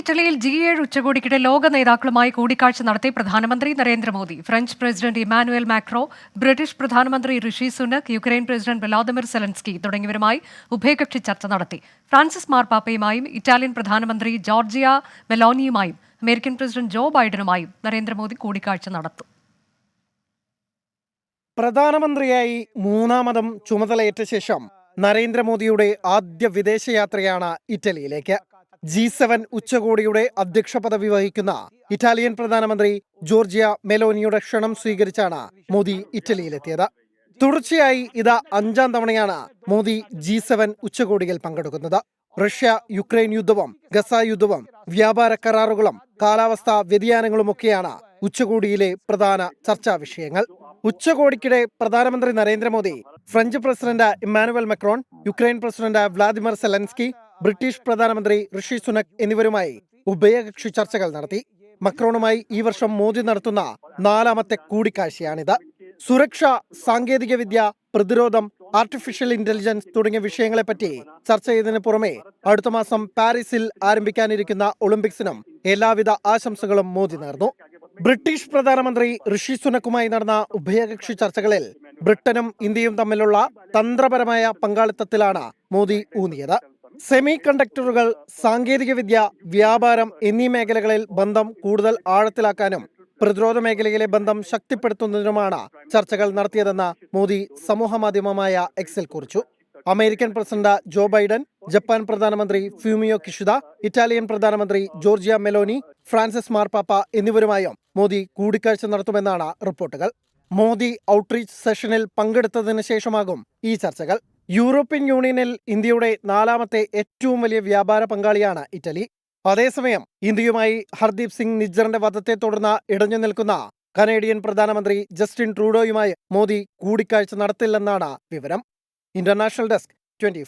ഇറ്റലിയിൽ ജി ഏഴ് ഉച്ചകോടിക്കിടെ ലോക നേതാക്കളുമായി കൂടിക്കാഴ്ച നടത്തി പ്രധാനമന്ത്രി Narendra Modi. French president Emmanuel Macron British പ്രധാനമന്ത്രി Rishi Sunak Ukraine president Vladimir Zelensky തുടങ്ങിയവരുമായി ഉഭയകക്ഷി ചർച്ച നടത്തി. ഫ്രാൻസിസ് മാർപ്പാപ്പയുമായും ഇറ്റാലിയൻ പ്രധാനമന്ത്രി ജോർജിയ മെലോനിയുമായും അമേരിക്കൻ പ്രസിഡന്റ് ജോ ബൈഡനുമായും നരേന്ദ്രമോദി കൂടിക്കാഴ്ച നടത്തും. പ്രധാനമന്ത്രിയായി മൂന്നാമതും ചുമതലയേറ്റ ശേഷം നരേന്ദ്രമോദിയുടെ ആദ്യ വിദേശയാത്രയാണ് ഇറ്റലിയിലേക്ക്. ജി സെവൻ ഉച്ചകോടിയുടെ അധ്യക്ഷ പദവി വഹിക്കുന്ന ഇറ്റാലിയൻ പ്രധാനമന്ത്രി ജോർജിയ മെലോനിയുടെ ക്ഷണം സ്വീകരിച്ചാണ് മോദി ഇറ്റലിയിലെത്തിയത്. തുടർച്ചയായി ഇത് അഞ്ചാം തവണയാണ് മോദി ജി സെവൻ ഉച്ചകോടിയിൽ പങ്കെടുക്കുന്നത്. റഷ്യ യുക്രൈൻ യുദ്ധവും ഗസ യുദ്ധവും വ്യാപാര കരാറുകളും കാലാവസ്ഥാ വ്യതിയാനങ്ങളുമൊക്കെയാണ് ഉച്ചകോടിയിലെ പ്രധാന ചർച്ചാ വിഷയങ്ങൾ. ഉച്ചകോടിക്കിടെ പ്രധാനമന്ത്രി Narendra Modi French president Emmanuel Macron Ukraine president Vladimir Zelensky British പ്രധാനമന്ത്രി ഋഷി സുനക് എന്നിവരുമായി ഉഭയകക്ഷി ചർച്ചകൾ നടത്തി. മക്രോണുമായി ഈ വർഷം മോദി നടത്തുന്ന നാലാമത്തെ കൂടിക്കാഴ്ചയാണിത്. സുരക്ഷ സാങ്കേതികവിദ്യ പ്രതിരോധം ആർട്ടിഫിഷ്യൽ ഇന്റലിജൻസ് തുടങ്ങിയ വിഷയങ്ങളെപ്പറ്റി ചർച്ച ചെയ്തതിനു പുറമെ അടുത്ത മാസം പാരീസിൽ ആരംഭിക്കാനിരിക്കുന്ന ഒളിമ്പിക്സിനും എല്ലാവിധ ആശംസകളും മോദി നേർന്നു. ബ്രിട്ടീഷ് പ്രധാനമന്ത്രി ഋഷി സുനക്കുമായി നടന്ന ഉഭയകക്ഷി ചർച്ചകളിൽ ബ്രിട്ടനും ഇന്ത്യയും തമ്മിലുള്ള തന്ത്രപരമായ പങ്കാളിത്തത്തിലാണ് മോദി ഊന്നിയത്. സെമി കണ്ടക്ടറുകൾ സാങ്കേതികവിദ്യ വ്യാപാരം എന്നീ മേഖലകളിൽ ബന്ധം കൂടുതൽ ആഴത്തിലാക്കാനും പ്രതിരോധ മേഖലയിലെ ബന്ധം ശക്തിപ്പെടുത്തുന്നതിനുമാണ് ചർച്ചകൾ നടത്തിയതെന്ന് മോദി സമൂഹമാധ്യമമായ എക്സിൽ കുറിച്ചു. American president Joe Biden Japan പ്രധാനമന്ത്രി ഫ്യൂമിയോ കിഷുദ ഇറ്റാലിയൻ പ്രധാനമന്ത്രി ജോർജിയ മെലോനി ഫ്രാൻസിസ് മാർപാപ്പ എന്നിവരുമായും മോദി കൂടിക്കാഴ്ച നടത്തുമെന്നാണ് റിപ്പോർട്ടുകൾ. മോദി ഔട്ട്റീച്ച് സെഷനിൽ പങ്കെടുത്തതിനു ശേഷമാകും ഈ ചർച്ചകൾ. യൂറോപ്യൻ യൂണിയനിൽ ഇന്ത്യയുടെ നാലാമത്തെ ഏറ്റവും വലിയ വ്യാപാര പങ്കാളിയാണ് ഇറ്റലി. അതേസമയം ഇന്ത്യയുമായി ഹർദീപ് സിംഗ് നിജ്ജറിന്റെ വധത്തെ തുടർന്ന് ഇടഞ്ഞു നിൽക്കുന്ന കനേഡിയൻ പ്രധാനമന്ത്രി ജസ്റ്റിൻ ട്രൂഡോയുമായി മോദി കൂടിക്കാഴ്ച നടത്തില്ലെന്നാണ് വിവരം. International desk twenty